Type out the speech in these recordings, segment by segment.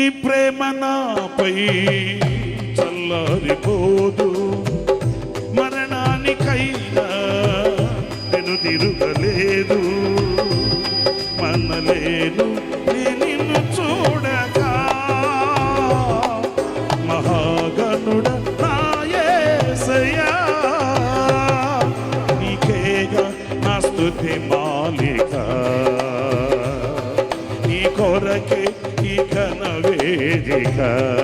నీ ప్రేమ నాపై చల్లారిపోదు. మరణానికైనా నేను తిరగలేదు. మనలేను నిన్ను చూడక. మహాగణుడ నాయసయా నీకేగా నా స్థుతి మా America.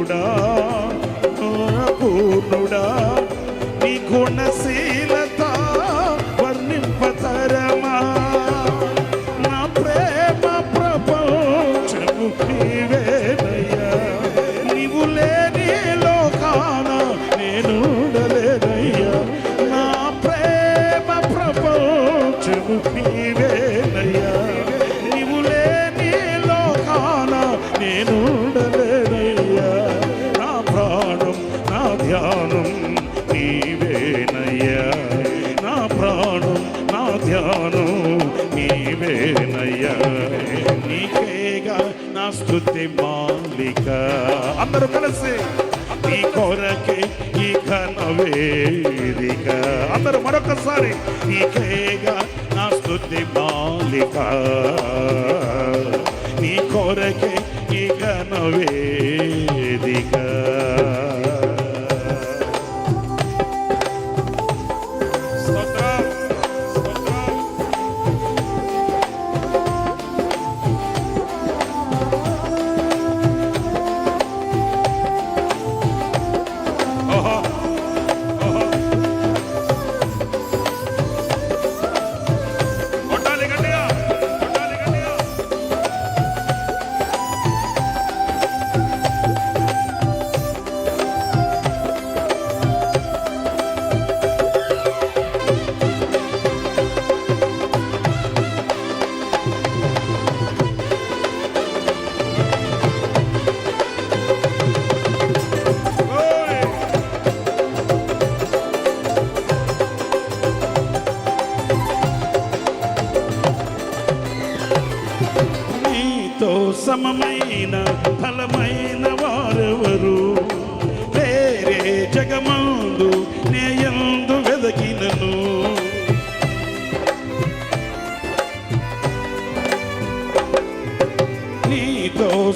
పూర్ణుడా పూర్ణుడా నీ గుణశీ చేసి నీ కొరకే ఈ ఘనవేదిక అందరూ మరొకసారి నీకేగా నా స్థుతి మాలిక నీ కొరకే ఈ ఘనవేదిక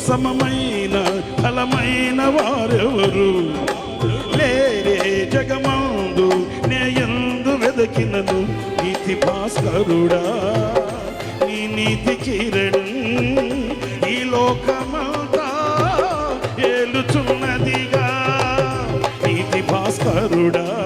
సమమైన ఫలమైన వారెవరు? లేరే జగమందు నే ఎందు వెదకినను నీతి భాస్కరుడా. నీ నీతి కిరణ్ ఈ లోకమంతా ఏలుచున్నదిగా. నీతి భాస్కరుడా.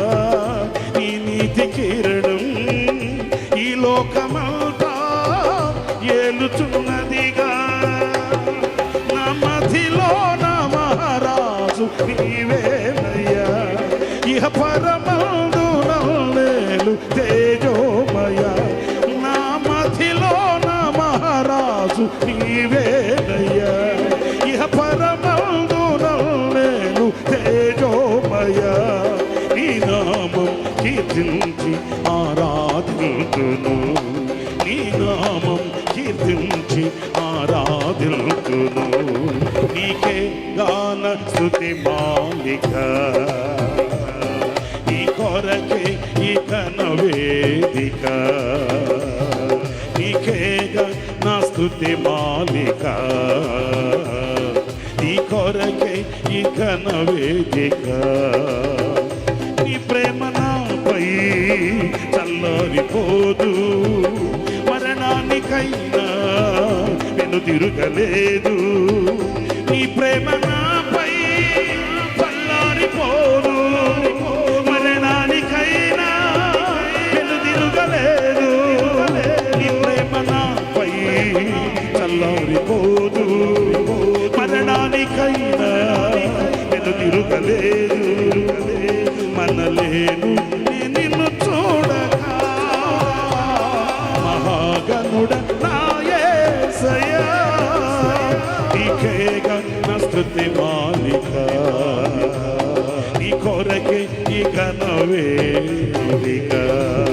స్థుతి మాలిక. ఈ కొరకే ఈ కన వేదిక. నీకే నా స్థుతి మాలిక. ఈ కొరకే ఈ కన వేదిక. నీ ప్రేమ నాపై చల్లారిపోదు. మరణానికైనా వెను తిరగలేదు. నీ ప్రేమ నా స్థుతి మాలిక. నీ కొరకే ఈ ఘనవేదిక. స్తోత్రం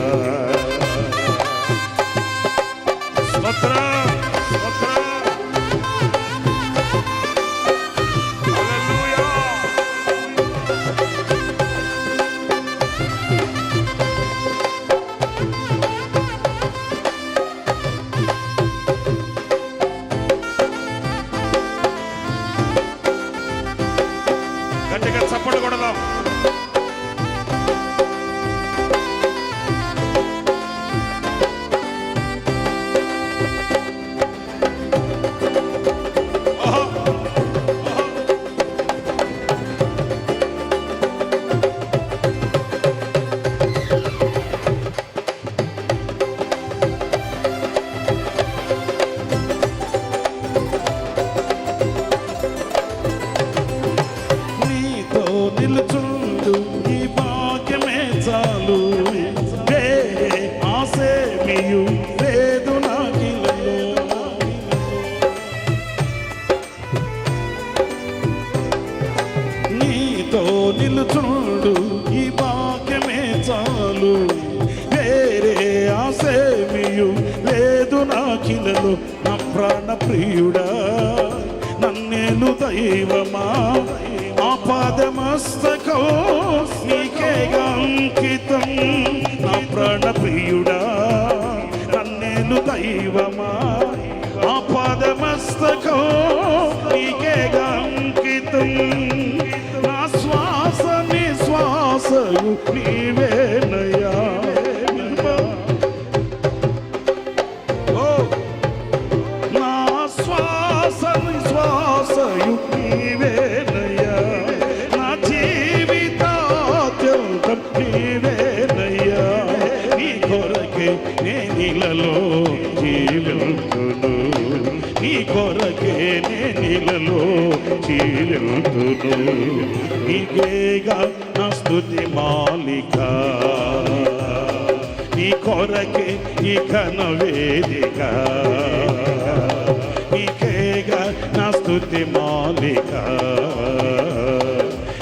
చాలు. వేరే ఆసేమియు లేదు నాకిలలో నా ప్రాణ ప్రియుడా నన్నేలు దైవమా? ఆ ఆపాదమస్తకో నీకే అంకితం. నా ప్రాణ ప్రియుడా నన్నేలు దైవమా? ఆ ఆపాదమస్తకో నీకే అంకితం. నా శ్వాస నిశ్వాసయు నీవేనయ్యా కొరకే నీలలో నీళ్ళలో నీకేగా నా స్థుతి మాలిక. నీ కొరకే ఈ ఘన వేదిక. నీకేగా నా స్థుతి మాలిక.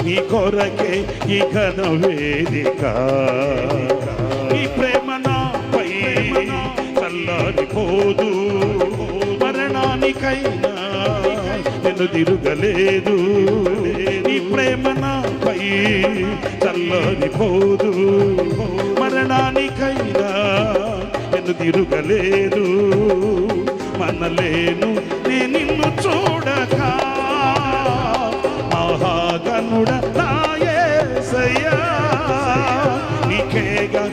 నీ కొరకే ఈ ఘన వేదిక. నీ ప్రేమ నాపై చల్లారిపోదు. దేనికైనా నేను తిరగలేదు. నీ ప్రేమ నాపై చల్లని పోదు. మరణానికైనా నేను తిరగలేదు. మనలేను నే నిన్ను చూడక. మహాగనుడ నాయసయ్యా నీకే నీకేగా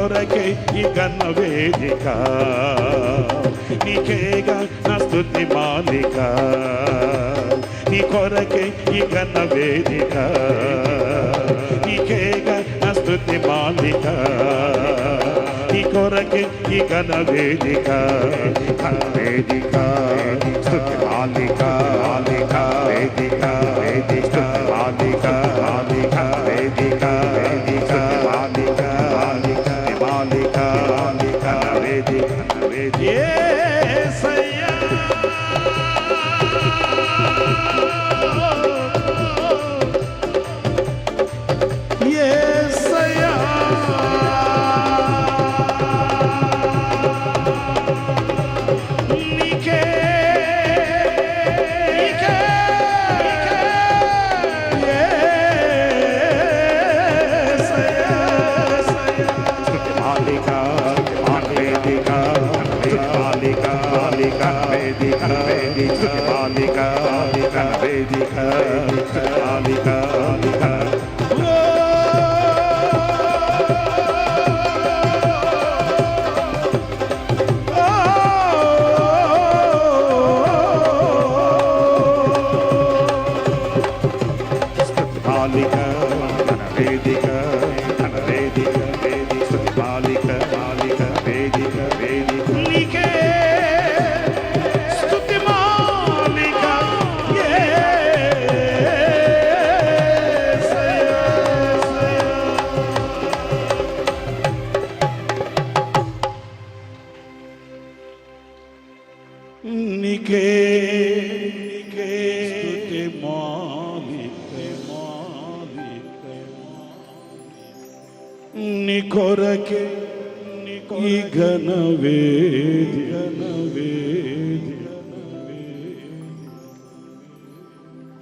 కొరకే ఈ గన్న వేదిక. నీకేగా నా స్తుతి మాలిక. నీ కొరకే ఈ గన్న వేదిక. నీకేగా నా స్తుతి మాలిక. నీ కొరకే ఈ గణ వేదిక. వేదిక. స్తుతి మాలిక. మాలిక వేదిక వేదిక.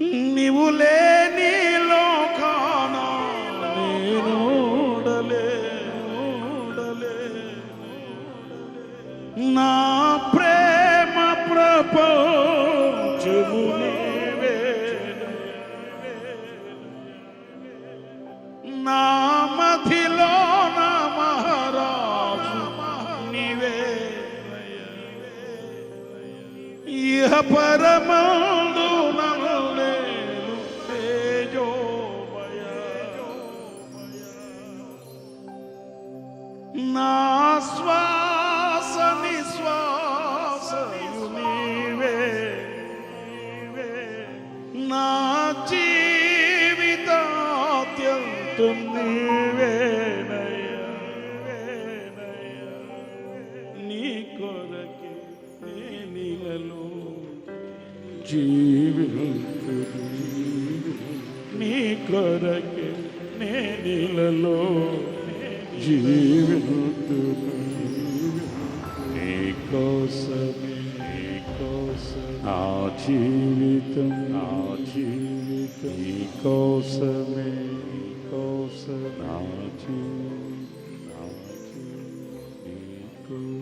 నీవు లేని లోకాన నేను నా ప్రేమ ప్రపంచము నీవే. నా మధిలో నా మహారాజు నీవే. ఇహ జీవిని నీ కొరకే నే నీలలో జీవిను నీ కోసమే నీ కోసం నా జీవితం నా జీవితం నీ కోసమే నీ కోసం నా జీవితం నా జీవితం నీ కోసం